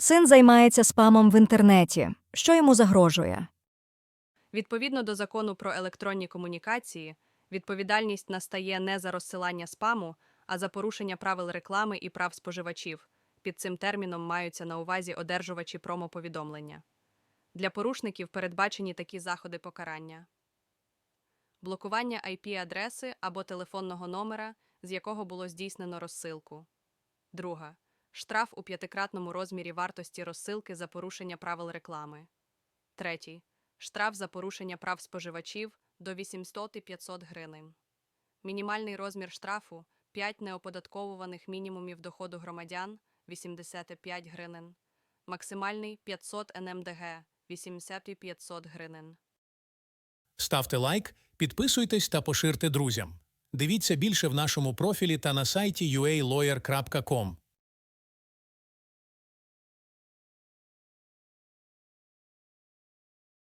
Син займається спамом в інтернеті. Що йому загрожує? Відповідно до закону про електронні комунікації, відповідальність настає не за розсилання спаму, а за порушення правил реклами і прав споживачів. Під цим терміном маються на увазі одержувачі промоповідомлення. Для порушників передбачені такі заходи покарання: блокування IP-адреси або телефонного номера, з якого було здійснено розсилку. Друга штраф у п'ятикратному розмірі вартості розсилки за порушення правил реклами. Третій штраф за порушення прав споживачів до 800 і 500 гривень. Мінімальний розмір штрафу 5 неоподатковуваних мінімумів доходу громадян 85 гривень. Максимальний 500 НМДГ 80 і 500 гривень. Ставте лайк, підписуйтесь та поширте друзям. Дивіться більше в нашому профілі та на сайті ualawyer.com.